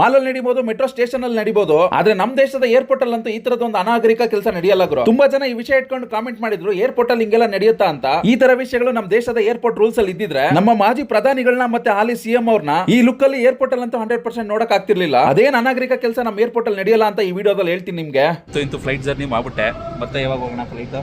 ಮಾಲಲ್ಲಿ ನಡಿಬಹುದು metro station ಅಲ್ಲಿ ನಡಿಬಹುದು ಆದ್ರೆ ನಮ್ ದೇಶದ ಏರ್ಪೋರ್ಟ್ ಅಲ್ಲಿ ಈ ತರದ ಒಂದು ಅನಾಗರಿಕ ಕೆಲಸ ನಡೆಯಲ್ಲ ಗುರು. ತುಂಬಾ ಜನ ಈ ವಿಷಯ ಇಟ್ಕೊಂಡು ಕಾಮೆಂಟ್ ಮಾಡಿದ್ರು ಏರ್ಪೋರ್ಟ್ ಅಲ್ಲಿ ಹಿಂಗೆಲ್ಲ ನಡೆಯುತ್ತಾ ಅಂತ. ಈ ತರ ವಿಷಯಗಳು ನಮ್ಮ ದೇಶದ ಏರ್ಪೋರ್ಟ್ ರೂಲ್ಸ್ ಅಲ್ಲಿ ಇದ್ದಿದ್ರೆ, ನಮ್ಮ ಮಾಜಿ ಪ್ರಧಾನಿಗಳನ್ನ ಮತ್ತೆ ಹಾಲಿ ಸಿಎಂ ಅವ್ರನ್ನ ಈ ಲುಕ್ ಅಲ್ಲಿ ಏರ್ಪೋರ್ಟ್ ಅಲ್ಲಿ ಅಂತೂ ಹಂಡ್ರೆಡ್ ಪರ್ಸೆಂಟ್ ನೋಡಕ್ ಆಗ್ತಿರ್ಲಿಲ್ಲ. ಅದೇನ್ ಅನಾಗರಿಕ ಕೆಲಸ ನಮ್ಮ ಏರ್ಪೋರ್ಟ್ ಅಲ್ಲಿ ನಡೆಯಲ್ಲ ಅಂತ ಈ ವಿಡಿಯೋದಲ್ಲಿ ಹೇಳ್ತೀನಿ ನಿಮ್ಗೆ. ಫ್ಲೈಟ್ ಜರ್ನಿ ಮಾಡ್ಬಿಟ್ಟೆ. ಮತ್ತೆ ಯಾವಾಗ ಹೋಗೋಣ ಫ್ಲೈಟ್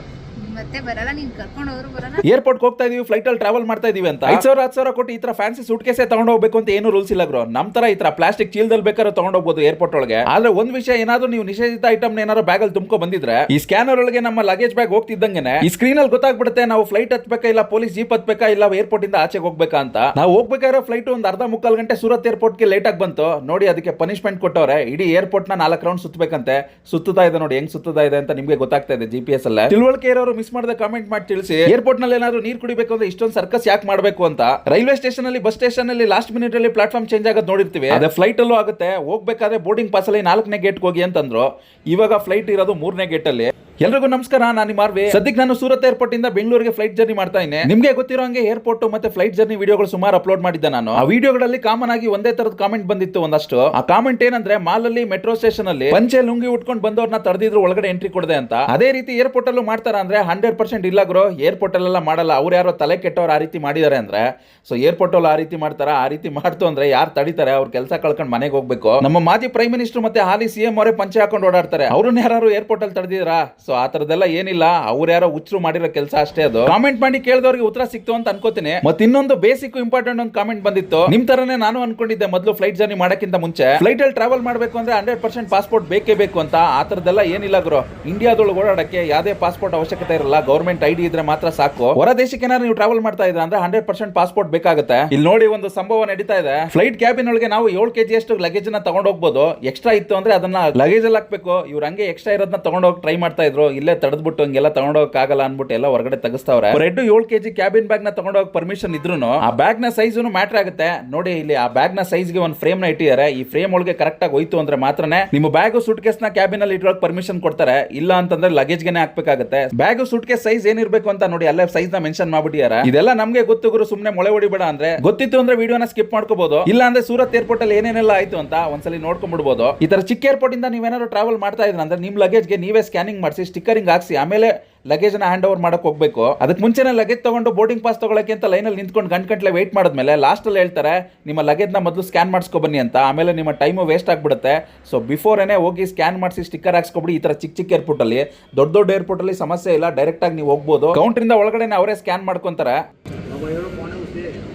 ಮತ್ತೆ ಬರಲ್ಲ ನೀನ್ ಕರ್ಕೊಂಡು ಹೋದ್ರು ಬರಲ್ಲ. ಏರ್ಪೋರ್ಟ್ ಹೋಗ್ತಾ ಇದೀವಿ ಫ್ಲೈಟ್ ಅಲ್ಲಿ ಟ್ರಾವೆಲ್ ಮಾಡ್ತಾ ಇದೀವಿ ಅಂತ. ಐದ್ ಸಾವಿರ ಹತ್ತು ಸಾವಿರ ಕೊಟ್ಟು ಈ ತರ ಫ್ಯಾನ್ಸಿ ಸೂಟ್ ಕೇಸೆ ತಗೊಂಡು ಹೋಗ್ಬೇಕು ಅಂತ ಏನು ರೂಲ್ಸ್ ಇಲ್ಲ ಗ್ರೋ. ನಮ್ ತರ ಈ ತರ ಪ್ಲಾಸ್ಟಿಕ್ ಚೀಲದಲ್ಲಿ ಬೇಕಾದ್ರೆ ತಗೊಂಡು ಹೋಗ್ಬೋದು ಏರ್ಪೋರ್ಟ್ ಒಳಗೆ. ಆದ್ರೆ ಒಂದ್ ವಿಷಯ ಏನಾದ್ರು ನೀವು ನಿಷೇಧಿತ ಐಟಮ್ ಏನಾದ್ರು ಬ್ಯಾಗ್ ಅಲ್ಲಿ ತುಂಬ್ಕೊ ಬಂದಿದ್ರೆ ಈ ಸ್ಕ್ಯಾನರ್ ಒಳಗೆ ನಮ್ಮ ಲಗೇಜ್ ಬ್ಯಾಗ್ ಹೋಗ್ತಿದ್ದಂಗೆ ಈ ಸ್ಕ್ರೀನ್ ಅಲ್ಲಿ ಗೊತ್ತಾಗ್ಬಿಡುತ್ತೆ ನಾವು ಫ್ಲೈಟ್ ಹತ್ಬೇಕಾ ಇಲ್ಲ ಪೊಲೀಸ್ ಜೀಪ್ ಹತ್ಬೇಕಾ ಇಲ್ಲ ಏರ್ಪೋರ್ಟ್ ಇಂದ ಆಚೆಗೆ ಹೋಗ್ಬೇಕಾ ಅಂತ. ನಾವು ಹೋಗ್ಬೇಕಾದ್ರೆ ಫ್ಲೈಟ್ ಒಂದು ಅರ್ಧ ಮುಕ್ಕಾಲ್ ಗಂಟೆ ಸೂರತ್ ಏರ್ಪೋರ್ಟ್ಗೆ ಲೇಟ್ ಆಗಿ ಬಂತು. ನೋಡಿ ಅದಕ್ಕೆ ಪನಿಷ್ಮೆಂಟ್ ಕೊಟ್ಟವ್ರೆ. ಇಡೀ ಏರ್ಪೋರ್ಟ್ನ ನಾಲ್ಕು ರೌಂಡ್ ಸುತ್ತಬೇಕಂತೆ ಸುತ್ತುತ್ತಾ ಇದೆ ನೋಡಿ ಹೆಂಗ್ ಸುತ್ತುತ್ತಾ ಇದೆ ಅಂತ ನಿಮ್ಗೆ ಗೊತ್ತಾಗ್ತಾ ಇದೆ ಜಿ ಪಿ ಎಸ್ ಅಲ್ಲ. ತಿಳುವಳಿಕೆ ಇರೋರು ಮಿಸ್ ಮಾಡದೆ ಕಾಮೆಂಟ್ ಮಾಡಿ ತಿಳಿಸಿ ಏರ್ಪೋರ್ಟ್ನಲ್ಲಿ ಏನಾದ್ರು ನೀರು ಕುಡಿಬೇಕು ಅಂದ್ರೆ ಇಷ್ಟೊಂದು ಸರ್ಕಸ್ ಯಾಕೆ ಮಾಡಬೇಕು ಅಂತ. ರೈಲ್ವೆ ಸ್ಟೇಷನ್ ಅಲ್ಲಿ ಬಸ್ ಸ್ಟೇಷನ್ ಅಲ್ಲಿ ಲಾಸ್ಟ್ ಮಿನಿಟ್ ಅಲ್ಲಿ ಪ್ಲಾಟ್ಫಾರ್ಮ್ ಚೇಂಜ್ ಆಗೋದು ನೋಡಿರ್ತೀವಿ. ಅದೇ ಫ್ಲೈಟ್ ಅಲ್ಲೂ ಆಗುತ್ತೆ. ಹೋಗ್ಬೇಕಾದ್ರೆ ಬೋರ್ಡಿಂಗ್ ಪಾಸ್ ಅಲ್ಲಿ ನಾಲ್ಕನೇ ಗೇಟ್ ಹೋಗಿ ಅಂತಂದ್ರು. ಇವಾಗ ಫ್ಲೈಟ್ ಇರೋದು ಮೂರನೇ ಗೇಟ್ ಅಲ್ಲಿ. ಎಲ್ರಿಗೂ ನಮಸ್ಕಾರ, ನಾನು ಮಾರ್ವೆ ಸದ್ಯಕ್ಕೆ ನಾನು ಸೂರತ್ ಏರ್ಪೋರ್ಟ್ ಇಂದ ಬೆಂಗಳೂರಿಗೆ ಫ್ಲೈಟ್ ಜರ್ನಿ ಮಾಡ್ತಾ ಇದ್ದೀನಿ ನಿಮ್ಗೆ ಗೊತ್ತಿರೋ ಹಂಗೆ ಏರ್ಪೋರ್ಟ್ ಮತ್ತೆ ಫ್ಲೈಟ್ ಜರ್ನಿ ವಿಡಿಯೋಗಳು ಸುಮಾರು ಅಪ್ಲೋಡ್ ಮಾಡಿದ್ದೆ ನಾನು. ಆ ವಿಡಿಯೋಗಳಲ್ಲಿ ಕಾಮನ್ ಆಗಿ ಒಂದೇ ತರದ ಕಾಮೆಂಟ್ ಬಂದಿತ್ತು ಒಂದಷ್ಟು. ಆ ಕಾಮೆಂಟ್ ಏನಂದ್ರೆ ಮಾಲ್ ಅಲ್ಲಿ ಮೆಟ್ರೋ ಸ್ಟೇಷನ್ ಅಲ್ಲಿ ಪಂಚೆ ಲುಂಗಿ ಉಟ್ಕೊಂಡು ಬಂದವ್ರನ್ನ ತಡೆದಿದ್ರು ಒಳಗಡೆ ಎಂಟ್ರಿ ಕೊಡದೆ ಅಂತ. ಅದೇ ರೀತಿ ಏರ್ಪೋರ್ಟ್ ಅಲ್ಲೂ ಮಾಡ್ತಾರ ಅಂದ್ರೆ ಹಂಡ್ರೆಡ್ ಪರ್ಸೆಂಟ್ ಇಲ್ಲ ಗುರು. ಏರ್ಪೋರ್ಟ್ ಅಲ್ಲೆಲ್ಲ ಮಾಡಲ್ಲ. ಅವ್ರು ಯಾರೋ ತಲೆ ಕೆಟ್ಟವ್ರು ಆ ರೀತಿ ಮಾಡಿದ್ದಾರೆ ಅಂದ್ರೆ. ಸೊ ಏರ್ಪೋರ್ಟ್ ಅಲ್ಲಿ ಆ ರೀತಿ ಮಾಡ್ತಾರ? ಆ ರೀತಿ ಮಾಡ್ತು ಅಂದ್ರೆ ಯಾರು ತಡಿತಾರೆ? ಅವ್ರ ಕೆಲಸ ಕಳ್ಕೊಂಡು ಮನೆಗೆ ಹೋಗ್ಬೇಕು. ನಮ್ಮ ಮಾಜಿ ಪ್ರೈಮ್ ಮಿನಿಸ್ಟರ್ ಮತ್ತೆ ಹಾಲಿ ಸಿಎಂ ಅವರೇ ಪಂಚೆ ಹಾಕೊಂಡು ಓಡಾಡ್ತಾರೆ. ಅವ್ರನ್ನ ಯಾರು ಏರ್ಪೋರ್ಟ್ ಅಲ್ಲಿ ತಡೆದಿದ್ರಾ ಸೊ ಆ ತರದೆಲ್ಲ ಏನಿಲ್ಲ. ಅವ್ರು ಯಾರೋ ಹುಚ್ಚರು ಮಾಡಿರೋ ಕೆಲಸ ಅಷ್ಟೇ ಅದು. ಕಾಮೆಂಟ್ ಮಾಡಿ ಕೇಳಿದವ್ರಿಗೆ ಉತ್ತರ ಸಿಕ್ತು ಅಂತ ಅನ್ಕೋತೀನಿ. ಮತ್ತೆ ಇನ್ನೊಂದು ಬೇಸಿಕ್ ಇಂಪಾರ್ಟೆಂಟ್ ಒಂದು ಕಾಮೆಂಟ್ ಬಂದಿತ್ತು. ನಿಮ್ ತರನೇ ನಾನು ಅನ್ಕೊಂಡಿದ್ದೆ ಮೊದಲು ಫ್ಲೈಟ್ ಜರ್ನಿ ಮಾಡಕ್ಕಿಂತ ಮುಂಚೆ. ಫ್ಲೈಟ್ ಅಲ್ಲಿ ಟ್ರಾವೆಲ್ ಮಾಡಬೇಕು ಅಂದ್ರೆ ಹಂಡ್ರೆಡ್ ಪರ್ಸೆಂಟ್ ಪಾಸ್ಪೋರ್ಟ್ ಬೇಕೇ ಬೇಕು ಅಂತ. ಆ ತರದೆಲ್ಲ ಏನಿಲ್ಲ ಗುರು. ಇಂಡಿಯಾದೊಳಗೆ ಓಡಾಡಕ್ಕೆ ಯಾವುದೇ ಪಾಸ್ಪೋರ್ಟ್ ಅವಶ್ಯಕತೆ ಇರಲ್ಲ. ಗೌರ್ಮೆಂಟ್ ಐಡಿ ಇದ್ರೆ ಮಾತ್ರ ಸಾಕು. ಹೊರ ದೇಶಕ್ಕೆ ಏನಾದ್ರು ನೀವು ಟ್ರಾವೆಲ್ ಮಾಡ್ತಾ ಇದ್ರೆ ಅಂದ್ರೆ ಹಂಡ್ರೆಡ್ ಪರ್ಸೆಂಟ್ ಪಾಸ್ಪೋರ್ಟ್ ಬೇಕಾಗುತ್ತೆ. ಇಲ್ಲಿ ನೋಡಿ ಒಂದು ಸಂಭವ ನಡೀತಾ ಇದೆ. ಫ್ಲೈಟ್ ಕ್ಯಾಬಿನ್ ಒಳಗೆ ನಾವು ಏಳು ಕೆಜಿ ಅಷ್ಟು ಲಗೇಜ್ನ ತಗೊಂಡು ಹೋಗ್ಬೋದು. ಎಕ್ಸ್ಟ್ರಾ ಇತ್ತು ಅಂದ್ರೆ ಅದನ್ನ ಲಗೇಜ್ ಅಲ್ಲಿ ಹಾಕ್ಬೇಕು. ಇವ್ರ ಹಂಗೆ ಎಕ್ಸ್ಟ್ರಾ ಇರೋದನ್ನ ತಗೊಂಡು ಹೋಗಿ ಟ್ರೈ ಮಾಡ್ತಾ ಇದ್ರು. ಇಲ್ಲೇ ತಡೆದ್ಬಿಟ್ಟು ಹಂಗೆಲ್ಲ ತಗೊಂಡೋಗಕ್ ಆಗಲ್ಲ ಅನ್ಬಿಟ್ಟು ಎಲ್ಲ ಹೊರಗಡೆ ತೆಗಿಸ್ತಾವ್ರೆ. ರೆಡ್ ಏಳು ಕೆಜಿ ಕ್ಯಾಬಿನ್ ಬ್ಯಾಗ್ನ ತಗೊಂಡು ಹೋಗಿ ಪರ್ಮಿಷನ್ ಇದ್ರು ಆ ಬ್ಯಾಗ್ನ ಸೈಜ್ ಮ್ಯಾಟರ್ ಆಗುತ್ತೆ. ನೋಡಿ ಇಲ್ಲಿ ಆ ಬ್ಯಾಗ್ನ ಸೈಜ್ಗೆ ಒಂದು ಫ್ರೇಮ್ನ ಇಟ್ಟಿದ್ದಾರೆ. ಈ ಫ್ರೇಮ್ ಒಳಗೆ ಕರೆಕ್ಟ್ ಆಗಿ ಹೋಯ್ತು ಅಂದ್ರೆ ಮಾತ್ರನೇ ನಿಮ್ಮ ಬ್ಯಾಗ್ ಸೂಟ್ ಕೇಸ್ನ ಕ್ಯಾಬಿನ್ ಅಲ್ಲಿ ಇಟ್ಕೊಳಕ್ ಪರ್ಮಿಷನ್ ಕೊಡ್ತಾರೆ. ಇಲ್ಲ ಅಂತಂದ್ರೆ ಲಗೇಜ್ಗೆ ಹಾಕ್ಬೇಕಾಗುತ್ತೆ. ಬ್ಯಾಗ್ ಸೂಟ್ ಕೇಸ್ ಸೈಜ್ ಏನಿರ್ಬೇಕು ಅಂತ ನೋಡಿ ಅಲ್ಲೇ ಸೈಜ್ನ ಮೆನ್ಷನ್ ಮಾಡ್ಬಿಟ್ಟಿದ್ದಾರೆ. ಇದೆಲ್ಲ ನಮ್ಗೆ ಗೊತ್ತು ಗುರು ಸುಮ್ನೆ ಮೊಳೆ ಹೊಡಿಬೇಡ ಅಂದ್ರೆ ಗೊತ್ತಿತ್ತು ಅಂದ್ರೆ ವಿಡಿಯೋನ ಸ್ಕಿಪ್ ಮಾಡ್ಕೋಬಹುದು ಇಲ್ಲ ಅಂದ್ರೆ ಸೂರತ್ ಏರ್ಪೋರ್ಟ್ ಅಲ್ಲಿ ಏನೇನೆಲ್ಲ ಆಯ್ತು ಅಂತ ಒಂದ್ಸಲಿ ನೋಡ್ಕೊಂಡ್ಬಿಡ್ಬೋದು. ಈ ತರ ಚಿಕ್ಕ ಏರ್ಪೋರ್ಟ್ ಇಂದ ನೀವೇನಾದ್ರು ಟ್ರಾವೆಲ್ ಮಾಡ್ತಾ ಇದ್ರ ಅಂದ್ರೆ ನಿಮ್ ಲಗೇಜ್ಗೆ ನೀವೇ ಸ್ಕ್ಯಾನಿಂಗ್ ಮಾಡಿಸಿ ಸ್ಟಿಕ್ಕರಿಂಗ್ ಹಾಕ್ಸಿ, ಆಮೇಲೆ ಲಗೇಜ್ನ ಹ್ಯಾಂಡ್ ಓವರ್ ಮಾಡಕ್ ಹೋಗ್ಬೇಕು. ಅದಕ್ಕೆ ಮುಂಚೆನೇ ಲಗೇಜ್ ತಗೊಂಡು ಬೋರ್ಡಿಂಗ್ ಪಾಸ್ ತೊಗೊಳಕ್ಕೆ ಅಂತ ಲೈನಲ್ಲಿ ನಿಂತ್ಕೊಂಡು ಗಂಟೆ ವೆಯ್ಟ್ ಮಾಡಿದ್ಮೇಲೆ ಲಾಸ್ಟ್ ಅಲ್ಲಿ ಹೇಳ್ತಾರೆ, ನಿಮ್ಮ ಲಗೇಜ್ನ ಮೊದಲು ಸ್ಕ್ಯಾನ್ ಮಾಡಿಸ್ಕೊ ಬನ್ನಿ ಅಂತ. ಆಮೇಲೆ ನಿಮ್ಮ ಟೈಮು ವೇಸ್ಟ್ ಆಗ್ಬಿಡುತ್ತೆ. ಸೊ ಬಿಫೋರ್ ಏನೇ ಹೋಗಿ ಸ್ಕ್ಯಾನ್ ಮಾಡಿಸಿ ಸ್ಟಿಕ್ಕರ್ ಹಾಕ್ಸ್ಕೊಬಿಡಿ, ಈ ತರ ಚಿಕ್ಕ ಚಿಕ್ಕ ಏರ್ಪೋರ್ಟ್ ಅಲ್ಲಿ. ದೊಡ್ಡ ದೊಡ್ಡ ಏರ್ಪೋರ್ಟ್ ಅಲ್ಲಿ ಸಮಸ್ಯೆ ಇಲ್ಲ ಡೈರೆಕ್ಟ್ ಆಗಿ ನೀವು ಹೋಗ್ಬೋದು. ಕೌಂಟರ್ ಇಂದ ಒಳಗಡೆ ಅವರೇ ಸ್ಕ್ಯಾನ್ ಮಾಡ್ಕೊತಾರೆ.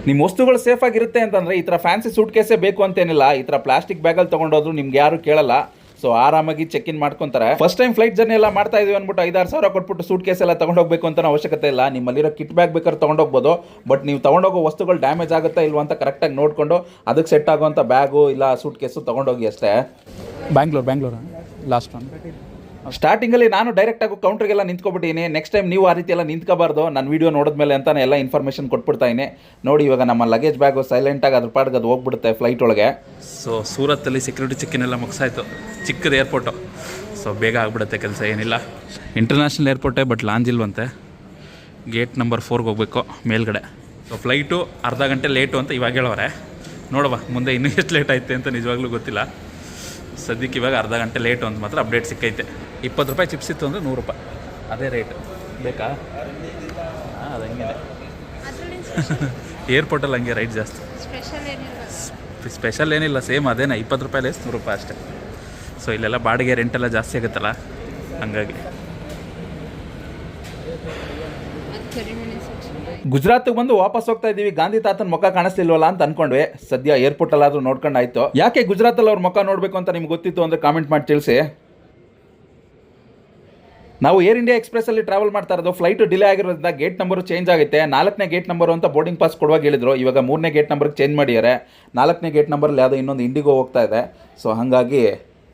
ನಿಮ್ಮ ವಸ್ತುಗಳು ಸೇಫ್ ಆಗಿರುತ್ತೆ ಅಂತಂದ್ರೆ ಈ ತರ ಫ್ಯಾನ್ಸಿ ಸೂಟ್ ಕೇಸೇ ಬೇಕು ಅಂತೇನಿಲ್ಲ. ಈ ತರ ಪ್ಲಾಸ್ಟಿಕ್ ಬ್ಯಾಗಲ್ಲಿ ತಗೊಂಡೋದ್ರು ನಿಮ್ಗೆ ಯಾರು ಕೇಳಲ್ಲ. ಸೊ ಆರಾಮಾಗಿ ಚೆಕ್ ಇನ್ ಮಾಡ್ಕೊಂತಾರೆ. ಫಸ್ಟ್ ಟೈಮ್ ಫ್ಲೈಟ್ ಜರ್ನಿ ಎಲ್ಲ ಮಾಡ್ತಾ ಇದೀವಿ ಅಂದ್ಬಿಟ್ಟು ಐದಾರು ಸಾವಿರ ಕೊಟ್ಬಿಟ್ಟು ಸೂಟ್ ಕೇಸ್ ಎಲ್ಲ ತಗೊಂಡೋಗ್ಬೇಕು ಅಂತ ಅವಶ್ಯಕತೆ ಇಲ್ಲ. ನಿಮ್ಮಲ್ಲಿರೋ ಕಿಟ್ ಬ್ಯಾಗ್ ಬೇಕಾದ್ರೆ ತಗೊಂಡೋಗ್ಬೋದು. ಬಟ್ ನೀವು ತಗೊಂಡೋಗೋ ವಸ್ತುಗಳು ಡ್ಯಾಮೇಜ್ ಆಗುತ್ತಾ ಇಲ್ವಾ ಅಂತ ಕರೆಕ್ಟಾಗಿ ನೋಡಿಕೊಂಡು ಅದಕ್ಕೆ ಸೆಟ್ ಆಗುವಂಥ ಬ್ಯಾಗು ಇಲ್ಲ ಸೂಟ್ ಕೇಸು ತಗೊಂಡೋಗಿ ಅಷ್ಟೇ. ಬ್ಯಾಂಗ್ಳೂರ್ ಬ್ಯಾಂಗ್ಳೂರ್ ಲಾಸ್ಟ್ ಒನ್ ಸ್ಟಾರ್ಟಿಂಗಲ್ಲಿ ನಾನು ಡೈರೆಕ್ಟ್ ಆಗಿ ಕೌಂಟ್ರಿಗೆಲ್ಲ ನಿಂತ್ಕೊಬಿಟ್ಟಿನಿ ನೆಕ್ಸ್ಟ್ ಟೈಮ್ ನೀವು ಆ ರೀತಿ ಎಲ್ಲ ನಿಂತ್ಕೋಬಾರ್ದು. ನನ್ನ ವಿಡಿಯೋ ನೋಡಿದ್ಮೇಲೆ ಅಂತಾನೆ ಎಲ್ಲ ಇನ್ಫಾರ್ಮೇಷನ್ ಕೊಟ್ಬಿಡ್ತಾಯಿನಿ ನೋಡಿ, ಇವಾಗ ನಮ್ಮ ಲಗೇಜ್ ಬ್ಯಾಗು ಸೈಲೆಂಟಾಗಿ ಅದ್ರ ಪಾಡ್ಗೆ ಅದು ಹೋಗ್ಬಿಡುತ್ತೆ ಫ್ಲೈಟ್ ಒಳಗೆ. ಸೊ ಸೂರತ್ತಲ್ಲಿ ಸೆಕ್ಯೂರಿಟಿ ಚೆಕ್ಕಿನೆಲ್ಲ ಮುಗಿಸಾಯ್ತು. ಚಿಕ್ಕದ ಏರ್ಪೋರ್ಟು ಸೊ ಬೇಗ ಆಗ್ಬಿಡುತ್ತೆ ಕೆಲಸ, ಏನಿಲ್ಲ. ಇಂಟರ್ನ್ಯಾಷನಲ್ ಏರ್ಪೋರ್ಟೇ ಬಟ್ ಲಾಂಜ್ ಇಲ್ವಂತೆ. ಗೇಟ್ ನಂಬರ್ ಫೋರ್ಗೆ ಹೋಗಬೇಕು, ಮೇಲ್ಗಡೆ. ಸೊ ಫ್ಲೈಟು ಅರ್ಧ ಗಂಟೆ ಲೇಟು ಅಂತ ಇವಾಗ ಹೇಳೋರೆ ನೋಡುವ ಮುಂದೆ ಇನ್ನೂ ಎಷ್ಟು ಲೇಟ್ ಐತೆ ಅಂತ ನಿಜವಾಗ್ಲೂ ಗೊತ್ತಿಲ್ಲ. ಸದ್ಯಕ್ಕೆ ಇವಾಗ ಅರ್ಧ ಗಂಟೆ ಲೇಟು ಅಂತ ಮಾತ್ರ ಅಪ್ಡೇಟ್ ಸಿಕ್ಕೈತೆ. ಇಪ್ಪತ್ತು ರೂಪಾಯಿ ಚಿಪ್ಸ್ ಇತ್ತು ಅಂದರೆ ನೂರು ರೂಪಾಯಿ. ಅದೇ ರೇಟ್ ಬೇಕಾ? ಹಾಂ ಅದು ಹಂಗೆ ಏರ್ಪೋರ್ಟಲ್ಲಿ ಹಂಗೆ ರೈಟ್ ಜಾಸ್ತಿ. ಸ್ಪೆಷಲ್ ಏನಿಲ್ಲ. ಸ್ಪೆಷಲ್ ಏನಿಲ್ಲ ಸೇಮ್ ಅದೇನ. ಇಪ್ಪತ್ತು ರೂಪಾಯಿ ಲೇಸ್ ನೂರು ರೂಪಾಯಿ ಅಷ್ಟೇ. ಸೊ ಇಲ್ಲೆಲ್ಲ ಬಾಡಿಗೆ ರೆಂಟೆಲ್ಲ ಜಾಸ್ತಿ ಆಗುತ್ತಲ್ಲ? ಹಂಗಾಗಿ. ಗುಜರಾತ್ಗೆ ಬಂದು ವಾಪಸ್ ಹೋಗ್ತಾ ಇದೀವಿ ಗಾಂಧಿ ತಾತನ ಮುಖ ಕಾಣಿಸ್ತಿಲ್ವಲ್ಲ ಅಂತ ಅನ್ಕೊಂಡ್ವಿ. ಸದ್ಯ ಏರ್ಪೋರ್ಟ್ ಅಲ್ಲಾದ್ರೂ ನೋಡ್ಕೊಂಡು ಆಯ್ತು ಯಾಕೆ ಗುಜರಾತ್ ಅಲ್ಲಿ ಅವ್ರ ಮುಖ ನೋಡ್ಬೇಕು ಅಂತ ನಿಮ್ಗೆ ಗೊತ್ತಿತ್ತು ಅಂದ್ರೆ ಕಾಮೆಂಟ್ ಮಾಡಿ ತಿಳಿಸಿ. ನಾವು ಏರ್ ಇಂಡಿಯಾ ಎಕ್ಸ್ಪ್ರೆಸ್ ಅಲ್ಲಿ ಟ್ರಾವೆಲ್ ಮಾಡ್ತಾ ಇರೋದು ಫ್ಲೈಟ್ ಡಿಲೇ ಆಗಿರೋದ್ರಿಂದ ಗೇಟ್ ನಂಬರ್ ಚೇಂಜ್ ಆಗುತ್ತೆ. ನಾಲ್ಕನೇ ಗೇಟ್ ನಂಬರ್ ಅಂತ ಬೋರ್ಡಿಂಗ್ ಪಾಸ್ ಕೊಡುವಾಗ ಹೇಳಿದ್ರು. ಇವಾಗ ಮೂರನೇ ಗೇಟ್ ನಂಬರ್ಗೆ ಚೇಂಜ್ ಮಾಡಿದ್ದಾರೆ. ನಾಲ್ಕನೇ ಗೇಟ್ ನಂಬರಲ್ಲಿ ಯಾವುದೋ ಇನ್ನೊಂದು ಇಂಡಿಗೋ ಹೋಗ್ತಾ ಇದೆ. ಸೊ ಹಾಗಾಗಿ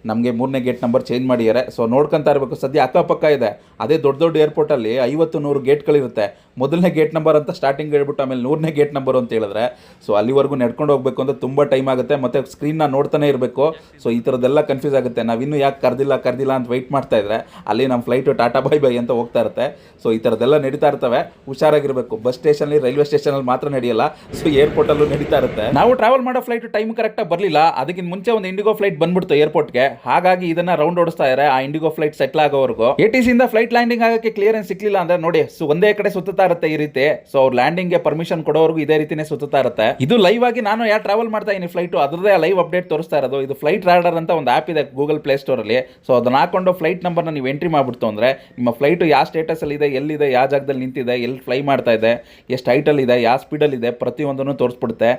ನಮಗೆ ಮೂರನೇ ಗೇಟ್ ನಂಬರ್ ಚೇಂಜ್ ಮಾಡಿದ್ದಾರೆ. ಸೊ ನೋಡ್ಕೊಂತ ಇರಬೇಕು. ಸದ್ಯ ಅಕ್ಕಪಕ್ಕ ಇದೆ. ಅದೇ ದೊಡ್ಡ ದೊಡ್ಡ ಏರ್ಪೋರ್ಟಲ್ಲಿ ಐವತ್ತು ನೂರು ಗೇಟ್ಗಳಿರುತ್ತೆ ಮೊದಲನೇ ಗೇಟ್ ನಂಬರ್ ಅಂತ ಸ್ಟಾರ್ಟಿಂಗ್ ಹೇಳ್ಬಿಟ್ಟು ಆಮೇಲೆ ನೂರನೇ ಗೇಟ್ ನಂಬರ್ ಅಂತ ಹೇಳಿದ್ರೆ ಸೊ ಅಲ್ಲಿವರೆಗೂ ನಡ್ಕೊಂಡು ಹೋಗಬೇಕು ಅಂತ ತುಂಬ ಟೈಮ್ ಆಗುತ್ತೆ. ಮತ್ತು ಸ್ಕ್ರೀನ್ನ ನೋಡ್ತಾನೆ ಇರಬೇಕು. ಸೊ ಈ ಥರದ್ದೆಲ್ಲ ಕನ್ಫ್ಯೂಸ್ ಆಗುತ್ತೆ. ನಾವು ಇನ್ನೂ ಯಾಕೆ ಕರ್ದಿಲ್ಲ ಕರ್ದಿಲ್ಲ ಅಂತ ವೆಯ್ಟ್ ಮಾಡ್ತಾ ಇದ್ರೆ, ಅಲ್ಲಿ ನಮ್ಮ ಫ್ಲೈಟು ಟಾಟಾ ಬೈ ಬೈ ಅಂತ ಹೋಗ್ತಾ ಇರುತ್ತೆ. ಸೊ ಈ ಥರದ್ದೆಲ್ಲ ನಡೀತಾ ಇರ್ತವೆ. ಹುಷಾರಾಗಿರಬೇಕು. ಬಸ್ ಸ್ಟೇಷನಲ್ಲಿ ರೈಲ್ವೆ ಸ್ಟೇಷನಲ್ಲಿ ಮಾತ್ರ ನಡೆಯಲ್ಲ. ಸೊ ಏರ್ಪೋರ್ಟಲ್ಲೂ ನಡೀತಾ ಇರುತ್ತೆ. ನಾವು ಟ್ರಾವೆಲ್ ಮಾಡೋ ಫ್ಲೈಟ್ ಟೈಮ್ ಕರೆಕ್ಟಾಗಿ ಬರಲಿಲ್ಲ. ಅದಕ್ಕಿಂತ ಮುಂಚೆ ಒಂದು ಇಂಡಿಗೋ ಫ್ಲೈಟ್ ಬಂದ್ಬಿಡ್ತು ಏರ್ಪೋರ್ಟ್ಗೆ ಹಾಗಾಗಿ ಇದನ್ನ ರೌಂಡ್ ಓಡಿಸ್ತಾ ಇದಾರೆ. ಆ ಇಂಡಿಗೋ ಫ್ಲೈಟ್ ಸೆಟ್ಲ್ ಆಗೋವರೆಗೂ. ಎ ಟಿ ಇಂದ ಫ್ಲೈಟ್ ಲ್ಯಾಂಡಿಂಗ್ ಆಗಕ್ಕೆ ಕ್ಲಿಯರೆನ್ಸ್ ಸಿಕ್ಲಿಲ್ಲ ಅಂದ್ರೆ ನೋಡಿ, ಸೊ ಒಂದೇ ಕಡೆ ಸುತ್ತಾ ಇರುತ್ತೆ ಈ ರೀತಿ. ಸೊ ಅವ್ರು ಲ್ಯಾಂಡಿಂಗ್ಗೆ ಪರ್ಮಿಷನ್ ಕೊಡೋವರೆಗೂ ಇದೇ ರೀತಿನೇ ಸುತ್ತಾ ಇರುತ್ತೆ. ಇದು ಲೈವ್ ಆಗಿ ನಾನು ಯಾರು ಟ್ರಾವೆಲ್ ಮಾಡ್ತಾ ಇದೀನಿ ಫ್ಲೈಟ್ ಅದರದೇ ಲೈವ್ ಅಪ್ಡೇಟ್ ತೋರಿಸ್ತಾ ಇರೋದು. ಇದು ಫ್ಲೈಟ್ ರಾಡರ್ ಅಂತ ಒಂದು ಆಪ್ ಇದೆ ಗೂಗಲ್ ಪ್ಲೇ ಸ್ಟೋರ್ ಅಲ್ಲಿ. ಸೊ ಅದನ್ನ ಹಾಕೊಂಡು ಫ್ಲೈಟ್ ನಂಬರ್ ನೀವು ಎಂಟ್ರಿ ಮಾಡ್ಬಿಡ್ತು ಅಂದ್ರೆ, ನಿಮ್ಮ ಫ್ಲೈಟ್ ಯಾವ ಸ್ಟೇಟಸ್ ಅಲ್ಲಿ ಇದೆ, ಎಲ್ಲಿದೆ ಯಾವ ಜಾಗದಲ್ಲಿ ನಿಂತಿದೆ, ಎಲ್ಲಿ ಫ್ಲೈ ಮಾಡ್ತಾ ಇದೆ, ಎಷ್ಟು ಹೈಟ್ ಅಲ್ಲಿ ಇದೆ ಯಾವ ಸ್ಪೀಡ್ ಅಲ್ಲಿ ಇದೆ, ಪ್ರತಿಯೊಂದನ್ನು ತೋರಿಸ್ಬಿಡುತ್ತೆ.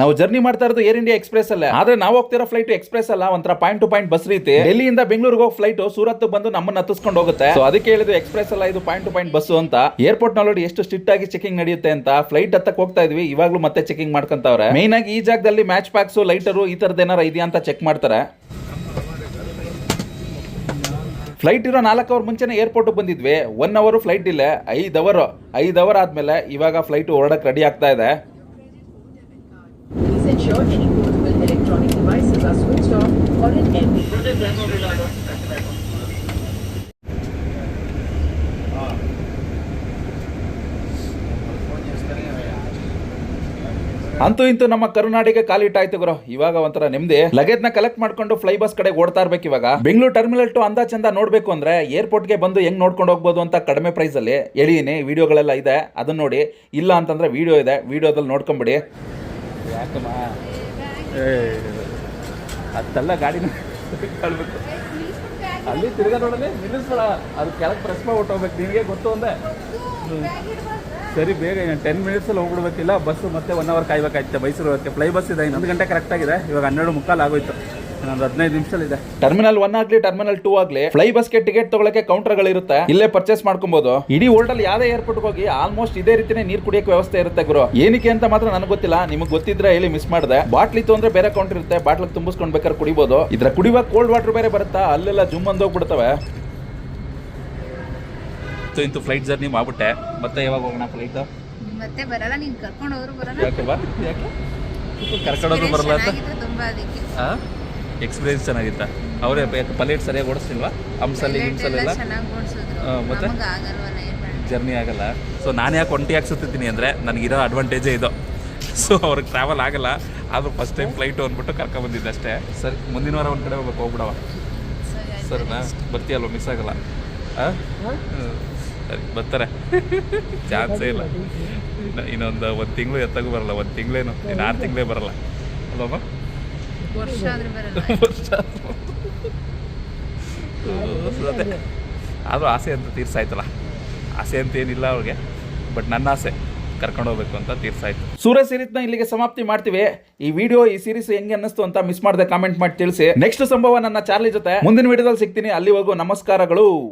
ನಾವು ಜರ್ನಿ ಮಾಡ್ತಾ ಇರೋದು ಏರ್ ಇಂಡಿಯಾ ಎಕ್ಸ್ಪ್ರೆಸ್ ಅಲ್ಲ. ಆದ್ರೆ ನಾವು ಹೋಗ್ತಿರೋ ಫ್ಲೈಟ್ ಎಕ್ಸ್ಪ್ರೆಸ್ ಅಲ್ಲ, ಒಂಥರ ಪಾಯಿಂಟ್ ಟು ಪಾಯಿಂಟ್ ಬಸ್ ರೀತಿ. ಡೆಲ್ಲಿಯಿಂದ ಬೆಂಗಳೂರಿಗೆ ಹೋಗಿ ಫ್ಲೈಟ್ ಸೂರತ್ ಬಂದು ನಮ್ಮನ್ನ ಹತ್ತಿಸ್ಕೊಂಡು ಹೋಗುತ್ತೆ. ಸೊ ಅದಕ್ಕೆ ಹೇಳಿದ್ರು ಎಕ್ಸ್ಪ್ರೆಸ್ ಅಲ್ಲ, ಇದು ಪಾಯಿಂಟ್ ಟು ಪಾಯಿಂಟ್ ಬಸ್ ಅಂತ. ಏರ್ಪೋರ್ಟ್ ನೋಡಿ ಎಷ್ಟು ಸ್ಟ್ರಿಕ್ಟ್ ಆಗಿ ಚೆಕಿಂಗ್ ನಡೆಯುತ್ತೆ ಅಂತ ಫ್ಲೈಟ್ ಹತ್ತಕ್ಕೆ ಹೋಗ್ತಾ ಇದ್ವಿ, ಇವಾಗ್ಲೂ ಮತ್ತೆ ಚೆಕಿಂಗ್ ಮಾಡ್ಕೊಂತವ್ರೆ. ಮೇನ್ ಆಗಿ ಈ ಜಾಗದಲ್ಲಿ ಮ್ಯಾಚ್ ಪ್ಯಾಕ್ಸ್ ಲೈಟರು ಈ ತರದ ಏನಾರ ಇದೆಯಾ ಅಂತ ಚೆಕ್ ಮಾಡ್ತಾರೆ. ಫ್ಲೈಟ್ ಇರೋ ನಾಲ್ಕು ಅವರ್ ಮುಂಚೆನೆ ಏರ್ಪೋರ್ಟ್ ಬಂದಿದ್ವಿ. ಒನ್ ಅವರು ಫ್ಲೈಟ್ ಇಲ್ಲ. ಐದು ಅವರ್ ಐದು ಅವರ್ ಆದ್ಮೇಲೆ ಇವಾಗ ಫ್ಲೈಟ್ ಹೊರಡಕ್ ರೆಡಿ ಆಗ್ತಾ ಇದೆ. ಅಂತೂ ಇಂತೂ ನಮ್ಮ ಕರುನಾಡಿಗೆ ಕಾಲಿಟ್ಟಾಯ್ತು ಗುರು. ಇವಾಗ ಒಂಥರ ನೆಮ್ಮದಿ. ಲಗೇಜ್ನ ಕಲೆಕ್ಟ್ ಮಾಡ್ಕೊಂಡು ಫ್ಲೈ ಬಸ್ ಕಡೆ ಓಡ್ತಾ ಇರ್ಬೇಕು ಇವಾಗ. ಬೆಂಗಳೂರು ಟರ್ಮಿನಲ್ ಟು ಅಂದ ಚಂದ ನೋಡ್ಬೇಕು ಅಂದ್ರೆ ಏರ್ಪೋರ್ಟ್ಗೆ ಬಂದು ಹೆಂಗ್ ನೋಡ್ಕೊಂಡು ಹೋಗ್ಬೋದು ಅಂತ ಕಡಿಮೆ ಪ್ರೈಸ್ ಅಲ್ಲಿ ಹೇಳಿದೀನಿ ವಿಡಿಯೋಗಳೆಲ್ಲ ಇದೆ. ಅದನ್ನ ನೋಡಿ, ಇಲ್ಲ ಅಂತಂದ್ರೆ ವಿಡಿಯೋ ಇದೆ. ವಿಡಿಯೋದಲ್ಲಿ ನೋಡ್ಕೊಂಬಿಡಿ. ಅದೆಲ್ಲ ಕಳ್ಬೇಕು ಅಲ್ಲಿ ತಿರ್ಗಾ ನೋಡಲಿ ನಿಲ್ಲಿಸ್ಬೇಡ. ಅದು ಕೆಳಗೆ ಪ್ರೆಸ್ ಮಾಡಿ ಹೊಟ್ಟೋಗ್ಬೇಕು ನಿಮಗೆ ಗೊತ್ತು ಅಂದೆ. ಸರಿ, ಬೇಗ ಟೆನ್ ಮಿನಿಟ್ಸಲ್ಲಿ ಹೋಗ್ಬಿಡ್ಬೇಕಿಲ್ಲ. ಬಸ್ಸು ಮತ್ತೆ ಒನ್ ಅವರ್ ಕಾಯ್ಬೇಕಾಯ್ತು ಮೈಸೂರು ಹೋಗಕ್ಕೆ ಫ್ಲೈ ಬಸ್ ಇದೆ, ಇನ್ನೊಂದು ಗಂಟೆ ಕರೆಕ್ಟ್ ಆಗಿದೆ. ಇವಾಗ ಹನ್ನೆರಡು ಮುಕ್ಕಾಲು ಆಗೋಯ್ತು. ಇನ್ನೊಂದು ಹದಿನೈದು ನಿಮಿಷದಲ್ಲಿ ಟರ್ಮಿನಲ್ ಒನ್ ಆಗ್ಲಿ ಟರ್ಮಿನಲ್ ಟೂ ಆಗ್ಲಿ ಫ್ಲೈ ಬಸ್ಗೆ ಟಿಕೆಟ್ ತಗೊಳಕ್ಕೆ ಕೌಂಟರ್ ಇರುತ್ತೆ ಇಲ್ಲೇ ಪರ್ಚೇಸ್ ಮಾಡ್ಕೊಬಹುದು ಇಡೀ ವರ್ಲ್ಡ್ ಅಲ್ಲಿ ಯಾವ್ದೇ ಏರ್ಪೋರ್ಟ್ ಹೋಗಿ ಆಲ್ಮೋಸ್ಟ್ ಇದೇ ರೀತಿನೇ ನೀರ್ ಕುಡಿಯಕ್ಕೆ ವ್ಯವಸ್ಥೆ ಇರುತ್ತೆ ಗುರು. ಏನಕ್ಕೆ ಅಂತ ಮಾತ್ರ ನನಗೆ ಗೊತ್ತಿಲ್ಲ. ನಿಮಗೆ ಗೊತ್ತಿದ್ರೆ ಹೇಳಿ ಮಿಸ್ ಮಾಡಿದೆ. ಬಾಟ್ಲಿ ಅಂದ್ರೆ ಬೇರೆ ಕೌಂಟರ್ ಇರುತ್ತೆ. ಬಾಟ್ಲಿಗೆ ತುಂಬಿಸ್ಕೊಂಡ್ ಬೇಕಾದ್ರೆ ಕುಡಿಬಹುದು ಇದ್ರ ಕುಡಿಯುವ ಕೋಲ್ಡ್ ವಾಟರ್ ಬೇರೆ ಬರುತ್ತಾ? ಅಲ್ಲೆಲ್ಲ ಜುಮ್ ಅಂದೋಗ್ಬಿಡ್ತವೆ ಇಂತು ಫ್ಲೈಟ್ ಜರ್ನಿ ಮಾಡ್ಬಿಟ್ಟೆ. ಮತ್ತೆ ಯಾವಾಗ ಹೋಗೋಣ ಫ್ಲೈಟ್ ಮತ್ತೆ ಬರಲ್ಲ ನೀನ್ ಕರ್ಕೊಂಡು ಹೋದ್ರು ಬರಲ್ಲ. ಯಾಕೆ ಬಾ? ಯಾಕೆ? ಕರ್ಕೊಂಡೋದ್ರು ಬರಲ್ಲ ಅಂತ? ತುಂಬಾ ಅದಕ್ಕೆ. ಎಕ್ಸ್ಪೀರಿಯನ್ಸ್ ಚೆನ್ನಾಗಿತ್ತ? ಅವರೇ ಪಲೇಟ್ ಸರಿಯಾಗಿ ಓಡಿಸ್ತಿಲ್ವಾ? ಹಂಸಲ್ಲಿ ಹಿಂಸಲೆಲ್ಲ ಮತ್ತೆ? ಜರ್ನಿ ಆಗಲ್ಲ. ಸೊ ನಾನು ಯಾಕೆ ಒಂಟಿಯಾಗಿ ಸುತ್ತಿದ್ದೀನಿ ಅಂದರೆ ನನಗಿರೋ ಅಡ್ವಾಂಟೇಜೇ ಇದು. ಸೊ ಅವ್ರಿಗೆ ಟ್ರಾವೆಲ್ ಆಗಲ್ಲ. ಆದರೂ ಫಸ್ಟ್ ಟೈಮ್ ಫ್ಲೈಟು ಅಂದ್ಬಿಟ್ಟು ಕರ್ಕೊಂಬಂದಿದ್ದೆ ಅಷ್ಟೇ. ಸರಿ ಮುಂದಿನ ವಾರ ಒಂದು ಕಡೆ ಹೋಗ್ಬೇಕು ಹೋಗ್ಬಿಡವ. ಸರಿನಾ? ಬರ್ತೀಯಲ್ವ? ಮಿಸ್ ಆಗಲ್ಲ. ಹಾಂ? ಸರಿ ಬರ್ತಾರೆ. ಚಾನ್ಸೇ ಇಲ್ಲ. ಇನ್ನೊಂದು ಒಂದು ತಿಂಗಳು ಎತ್ತಾಗೂ ಬರಲ್ಲ ಒಂದು ತಿಂಗಳೇನು ಇನ್ನು ಆರು ತಿಂಗಳೇ ಬರಲ್ಲ. ಅಲ್ಲಮ್ಮ ವರ್ಷ ಆದ್ರೂ ಬರಲ್ಲ. ಅದೇ. ಆದರೂ ಆಸೆ ಅಂತ ತೀರ್ಸಾಯ್ತಲ್ಲ. ಆಸೆ ಅಂತ ಏನಿಲ್ಲ ಅವ್ರಿಗೆ ಬಟ್ ನನ್ನ ಆಸೆ ಕರ್ಕೊಂಡು ಹೋಗ್ಬೇಕು ಅಂತ ತೀರ್ಸಾಯ್ತು. ಸೂರ್ಯ ಸೀರೀಸ್ನ ಇಲ್ಲಿಗೆ ಸಮಾಪ್ತಿ ಮಾಡ್ತೀವಿ. ಈ ವಿಡಿಯೋ ಈ ಸೀರೀಸ್ ಹೆಂಗೆ ಅನ್ನಿಸ್ತು ಅಂತ ಮಿಸ್ ಮಾಡದೆ ಕಾಮೆಂಟ್ ಮಾಡಿ ತಿಳಿಸಿ. ನೆಕ್ಸ್ಟ್ ಸಂಭವ ನನ್ನ ಚಾರ್ಲಿ ಜೊತೆ. ಮುಂದಿನ ವಿಡಿಯೋದಲ್ಲಿ ಸಿಗ್ತೀನಿ. ಅಲ್ಲಿವರೆಗೂ ನಮಸ್ಕಾರಗಳು.